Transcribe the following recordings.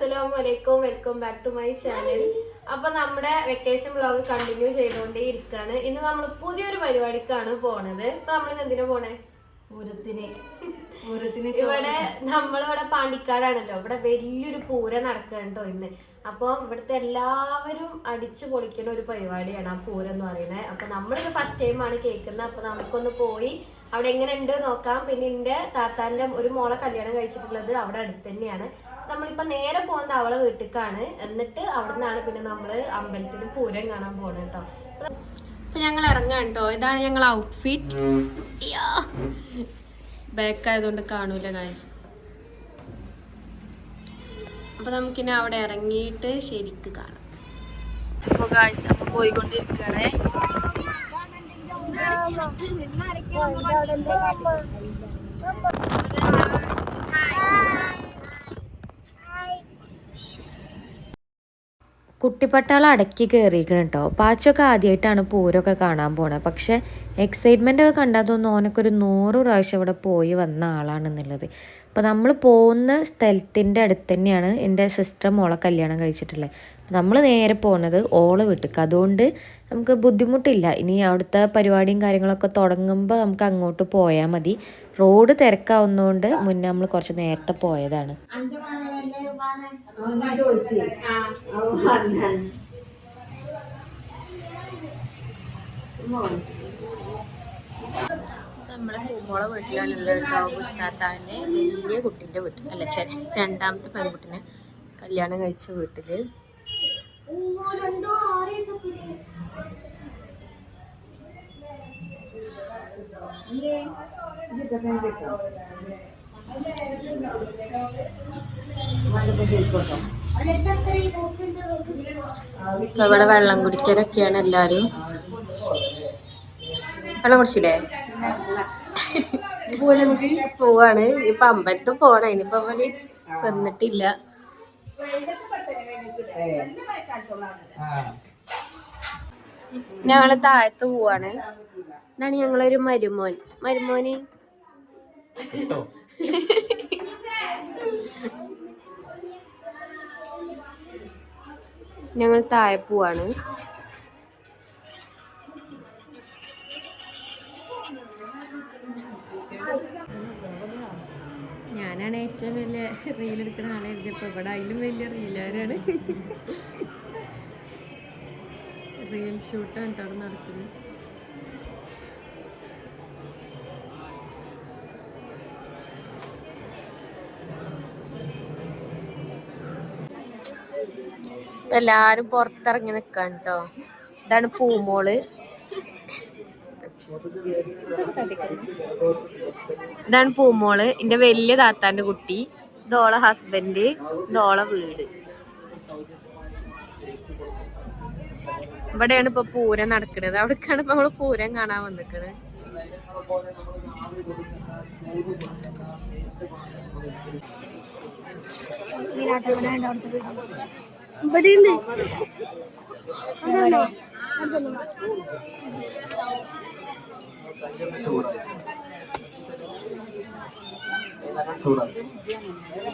അസ്സലാമു അലൈക്കും welcome back to my channel അപ്പൊ നമ്മുടെ വെക്കേഷൻ ബ്ലോഗ് കണ്ടിന്യൂ ചെയ്തുകൊണ്ടേ ഇരിക്കാണ് ഇന്ന് നമ്മൾ പുതിയൊരു പരിപാടിക്കാണ് പോണത്. ഇപ്പൊ നമ്മൾ എന്തിനാ പോണേ? പൂരത്തിന്. പൂരത്തിന് ഇവിടെ നമ്മളിവിടെ പാണ്ടിക്കാടാണല്ലോ. ഇവിടെ വലിയൊരു പൂരം നടക്കണ്ടോ ഇന്ന്. അപ്പൊ ഇവിടുത്തെ എല്ലാവരും അടിച്ചു പൊളിക്കുന്ന ഒരു പരിപാടിയാണ് ആ പൂരം എന്ന് പറയുന്നത്. അപ്പൊ നമ്മളിത് ഫസ്റ്റ് ടൈം ആണ് കേൾക്കുന്നത്. അപ്പൊ നമുക്കൊന്ന് പോയി അവിടെ എങ്ങനെ ഉണ്ട് നോക്കാം. പിന്നെ എന്റെ താത്താന്റെ ഒരു മോളെ കല്യാണം കഴിച്ചിട്ടുള്ളത് അവിടെ അടുത്ത് തന്നെയാണ്. നമ്മളിപ്പോ നേരെ പോകുന്നത് അവളെ വീട്ടിലേക്കാണ് എന്നിട്ട് അവിടെ നിന്നാണ് പിന്നെ നമ്മൾ അമ്പലത്തിൽ പൂരം കാണാൻ പോണത് കേട്ടോ അപ്പൊ ഞങ്ങൾ ഇറങ്ങാൻ കേട്ടോ ഇതാണ് ഞങ്ങൾ ഔട്ട്ഫിറ്റ് ബാക്ക് ആയതുകൊണ്ട് കാണൂല ഗായ്സ് അപ്പൊ നമുക്കിനി അവിടെ ഇറങ്ങിയിട്ട് ശരിക്ക് കാണാം. അപ്പൊ ഗായ്സ് അപ്പൊ പോയിക്കൊണ്ടിരിക്കുകയാണേ. കുട്ടിപ്പട്ടാളം അടക്കി കയറിയിരിക്കണം കേട്ടോ പാച്ചൊക്കെ ആദ്യമായിട്ടാണ് പൂരമൊക്കെ കാണാൻ പോണത് പക്ഷെ എക്സൈറ്റ്മെന്റ് ഒക്കെ കണ്ടാൽ തോന്നുന്നു ഓനൊക്കെ ഒരു നൂറ് പ്രാവശ്യം ഇവിടെ പോയി വന്ന ആളാണെന്നുള്ളത്. അപ്പോൾ നമ്മൾ പോകുന്ന സ്ഥലത്തിന്റെ അടുത്ത് തന്നെയാണ് എന്റെ സിസ്റ്റർ മോളെ കല്യാണം കഴിച്ചിട്ടുള്ളത് നമ്മൾ നേരെ പോകുന്നത് ഓള വീട്ടിലേക്ക് അതുകൊണ്ട് നമുക്ക് ബുദ്ധിമുട്ടില്ല ഇനി അവിടുത്തെ പരിപാടിയും കാര്യങ്ങളൊക്കെ തുടങ്ങുമ്പോൾ നമുക്ക് അങ്ങോട്ട് പോയാൽ മതി റോഡ് തിരക്കാവുന്നതുകൊണ്ട് മുന്നേ നമ്മൾ കുറച്ച് നേരത്തെ പോയതാണ്. മോൻ. നമ്മളെ പൂമോളെ വീട്ടിലാണുള്ളത് കേട്ടോ. കുഷ്ണാത്താവിന്റെ വലിയ കുട്ടീന്റെ വീട്ടിൽ അല്ല ശരി രണ്ടാമത്തെ പെൺകുട്ടിനെ കല്യാണം കഴിച്ച വീട്ടിൽ ഇവിടെ വെള്ളം കുടിക്കാനൊക്കെയാണ് എല്ലാരും വെള്ളം കുടിച്ചില്ലേ? പോവാണ്. ഇപ്പൊ അമ്പലത്തിൽ പോണ. ഇനിയിപ്പോ അവർ വന്നിട്ടില്ല. ഞങ്ങൾ താഴത്ത് പോവാണ്. ഇതാണ് ഞങ്ങളൊരു മരുമോൻ. മരുമോന്? ഞങ്ങൾ താഴെ പോവാണ്. ഏറ്റവും വലിയ റീൽ എടുക്കുന്ന ആളെ എഴുതിയപ്പോ ഇവിടെ അതിലും വലിയ റീലുകാരാണ്. റീൽ ഷൂട്ടാണ് അവിടെ നടക്കുന്നത്. എല്ലാരും പുറത്തിറങ്ങി നിക്കാണ് കേട്ടോ. ഇതാണ് പൂമോൾ. ഇതാണ് പൂമോൾ. എന്റെ വലിയ താത്താന്റെ കുട്ടി. ഇതോളെ ഹസ്ബൻഡ് ഇതോളെ വീട്. ഇവിടെയാണ് ഇപ്പൊ പൂരം നടക്കണത്. അവിടേക്കാണ് ഇപ്പൊ നമ്മൾ പൂരം കാണാൻ വന്നിക്കണത് ഇവിടെ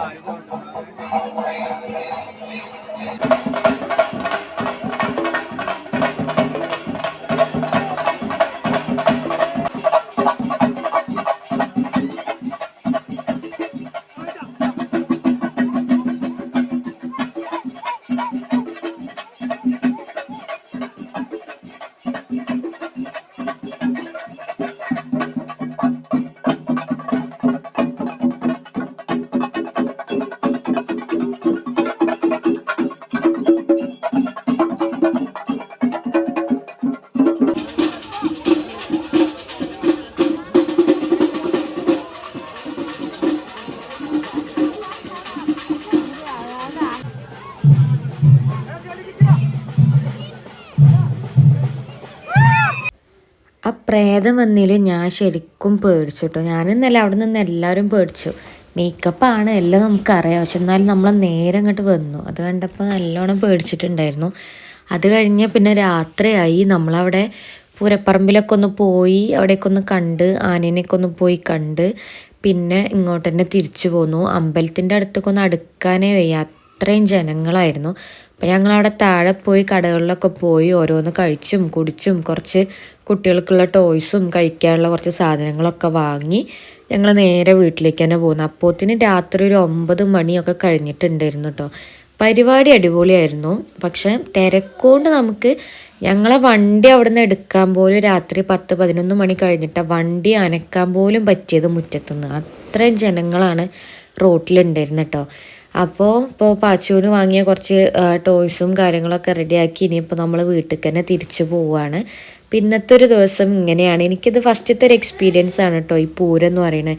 どうもありがとうございました。ആ പ്രേതം വന്നതിൽ ഞാൻ ശരിക്കും പേടിച്ചു കേട്ടോ ഞാനിന്നല്ല അവിടെ നിന്ന് എല്ലാവരും പേടിച്ചു. മേക്കപ്പാണ് എല്ലാം നമുക്കറിയാം. പക്ഷെ എന്നാലും നമ്മൾ നേരെ അങ്ങോട്ട് വന്നു. അത് കണ്ടപ്പോൾ നല്ലോണം പേടിച്ചിട്ടുണ്ടായിരുന്നു. അത് കഴിഞ്ഞ് പിന്നെ രാത്രിയായി. നമ്മളവിടെ പൂരപ്പറമ്പിലൊക്കെ ഒന്ന് പോയി അവിടെയൊക്കെ ഒന്ന് കണ്ട് ആനേനെയൊക്കെ ഒന്ന് പോയി കണ്ട് പിന്നെ ഇങ്ങോട്ട് തന്നെ തിരിച്ചു പോന്നു. അമ്പലത്തിന്റെ അടുത്തൊക്കെ ഒന്ന് അടുക്കാനേ വയ്യാത്ത അത്രയും ജനങ്ങളായിരുന്നു. അപ്പം ഞങ്ങളവിടെ താഴെ പോയി കടകളിലൊക്കെ പോയി ഓരോന്ന് കഴിച്ചും കുടിച്ചും കുറച്ച് കുട്ടികൾക്കുള്ള ടോയ്സും കഴിക്കാനുള്ള കുറച്ച് സാധനങ്ങളൊക്കെ വാങ്ങി ഞങ്ങൾ നേരെ വീട്ടിലേക്ക് തന്നെ പോകുന്നു അപ്പോത്തിന് രാത്രി ഒരു ഒമ്പത് മണിയൊക്കെ കഴിഞ്ഞിട്ടുണ്ടായിരുന്നു കേട്ടോ പരിപാടി അടിപൊളിയായിരുന്നു. പക്ഷേ തിരക്കൊണ്ട് നമുക്ക് ഞങ്ങളെ വണ്ടി അവിടെ നിന്ന് എടുക്കാൻ പോലും രാത്രി പത്ത് പതിനൊന്ന് മണി കഴിഞ്ഞിട്ട് വണ്ടി അനക്കാൻ പോലും പറ്റിയത് മുറ്റത്തുനിന്ന്. അത്രയും ജനങ്ങളാണ് റോട്ടിലുണ്ടായിരുന്നു കേട്ടോ അപ്പോൾ ഇപ്പോൾ പാച്ചുവിന് വാങ്ങിയ കുറച്ച് ടോയ്സും കാര്യങ്ങളൊക്കെ റെഡിയാക്കി ഇനിയിപ്പോൾ നമ്മൾ വീട്ടിൽ തന്നെ തിരിച്ചു പോവുകയാണ് പിന്നത്തെ ഒരു ദിവസം ഇങ്ങനെയാണ്. എനിക്കിത് ഫസ്റ്റത്തെ ഒരു എക്സ്പീരിയൻസ് ആണ് കേട്ടോ ഈ പൂരം എന്ന് പറയുന്നത്.